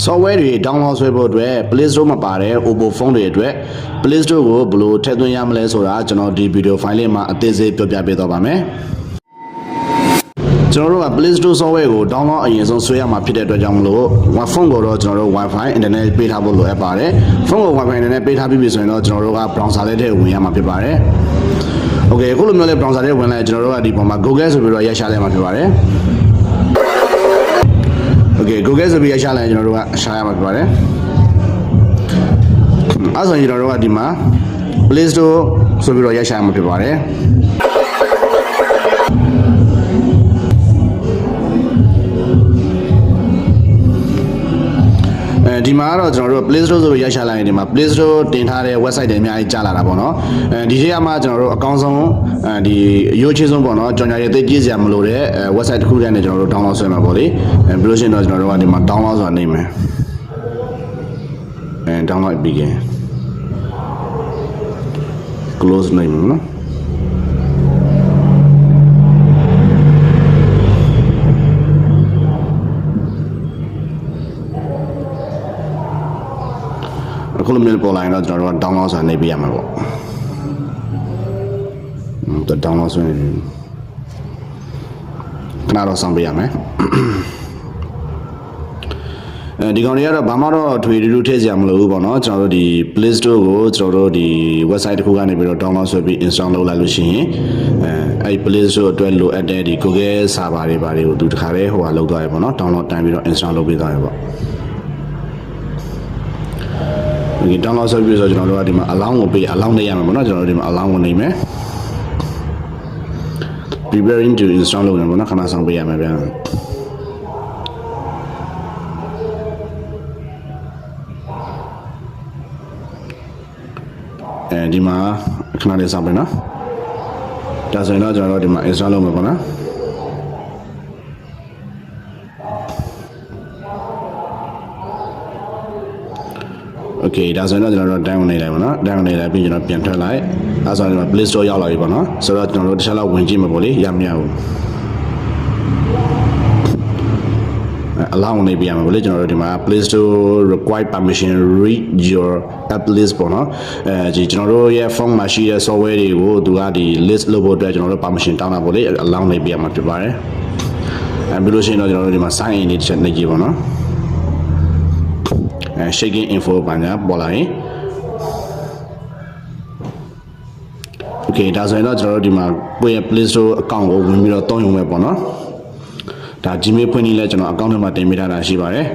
software တွေ download ဆွဲဖို့အတွက် Play Store မှာပါတဲ့ Oppo phone တွေအတွက် Play Store ကိုဘယ်လိုထည့်သွင်းရမလဲဆိုတာကျွန်တော်ဒီ video file လေးမှာအသေးစိတ်ပြောပြပေးသွားပါမယ်ကျွန်တော်တို့က Play Store software ကို download အရင်ဆုံးဆွဲရမှာဖြစ်တဲ့အတွက်ကြောင့်မလို့ Wi-Fi phone ကိုတော့ကျွန်တော်တို့ Wi-Fi internet ပေးထားဖို့လိုအပ်ပါတယ်။ phone ကို Wi-Fi internet ပေးထားပြီးပြီဆိုရင်တော့ကျွန်တော်တို့က browser လေးထည့်ဝင်ရမှာဖြစ်ပါတယ်။ Okay အခုလိုမျိုးလေး browser လေးဝင်လိုက်ကျွန်တော်တို့ကဒီပုံမှာ Google ဆိုပြီးတော့ရိုက်ရှာလိုက်မှာဖြစ်ပါတယ်။ Okay Google ဆိုပြီးရရှာလိုက်ရင်ကျွန်တော်တို့ကရှာရမှာဖြစ်ပါတယ်။အဲဆိုရင်ကျွန်တော်တို့ကဒီမှာ Play Store ဆိုပြီးတော့ရရှာရမှာဖြစ်ပါတယ်။ ဒီမှာကတော့ကျွန်တော်တို့ Play Store ဆိုပြီးရရှာလိုက်ရင်ဒီမှာ Play Store တင်ထားတဲ့ website တွေအများကြီးကြာလာတာပေါ့နော်။အဲဒီထဲမှာကျွန်တော်တို့အကောင်းဆုံးအဲဒီအရိုးချေဆုံးပေါ့နော်ကြောင်ညာရည်သိကြည့်စရာမလိုတဲ့အဲ website တစ်ခုတည်းနဲ့ကျွန်တော်တို့ download ဆွဲမှာပေါ့လေ။အဲပြီးလို့ရှိရင်တော့ကျွန်တော်တို့ကဒီမှာ download ဆိုတာနေမယ်။အဲ download begin close နေမယ်နော်။ အခုလိုမျိုးပေါ်လာရင်တော့ကျွန်တော်တို့က download ဆိုတာနေပြရမှာပေါ့။ဟွန်းတော့ download ဆိုရင်ခဏတော့စောင့်ပေးရမယ်။အဲဒီကောင်တွေကတော့ဘာမှတော့ထွေတူတူထည့်စရာမလိုဘူးပေါ့နော်ကျွန်တော်တို့ဒီ Play Store ကိုကျွန်တော်တို့ဒီ website တစ်ခုကနေပြီးတော့ download ဆွဲပြီး install လုပ်လိုက်လို့ရှိရင်အဲအဲဒီ Play Store အတွက်လိုအပ်တဲ့ဒီ Google server တွေဘာတွေကိုသူတခါတည်းဟိုဟာလုပ်သွားရပေါ့နော် download တိုင်းပြီးတော့ install လုပ်ပေးသွားရပေါ့ ဒီ download ဆော့ပြီးဆိုကျွန်တော်တို့ကဒီမှာ allow ကိုပေး allow နေရမှာပေါ့နော်ကျွန်တော်တို့ဒီမှာ allow ကိုနေမယ် preparing to install လုပ်နေပေါ့နော်ခဏဆောင်ပေးရမယ်ဗျာအဲဒီမှာခဏလေးဆောင်ပေးနော်ဒါဆိုရင်တော့ကျွန်တော်တို့ဒီမှာ install လုပ်မယ်ပေါ့နော် โอเคဒါဆိုရင်တော့ကျွန်တော်တို့ down နေလိုက်ပါနော် down နေလိုက်ပြီးကျွန်တော်ပြန်ထွက်လိုက်အဲဆိုရင်တော့ Play Store ရောက်လာပြီပေါ့နော်ဆိုတော့ကျွန်တော်တို့တစ်ချက်လောက်ဝင်ကြည့်မှာပေါ့လေရမရဘူးအလောင်းနေပြရမှာပေါ့လေကျွန်တော်တို့ဒီမှာ Play Store required permission read your app list ပေါ့နော်အဲဒီကျွန်တော်တို့ရဲ့ phone မှာရှိတဲ့ software တွေကိုသူကဒီ list လုပ်ဖို့အတွက်ကျွန်တော်တို့ permission တောင်းတာပေါ့လေအလောင်းနေပြရမှာဖြစ်ပါတယ်အဲပြီးလို့ရှိရင်တော့ကျွန်တော်တို့ဒီမှာ sign in နေချက်နေကြည့်ပေါ့နော် အဲ shaking info ပါညာပေါ်လာရင် Okay ဒါဆိုရင်တော့ကျွန်တော်တို့ဒီမှာကိုယ့်ရဲ့ Play Store account ကိုဝင်ပြီးတော့တုံးရုံပဲပေါ့နော်ဒါ Gmail ဖွင့်နေလဲကျွန်တော် account ထဲမှာတင်ပေးထားတာရှိပါတယ်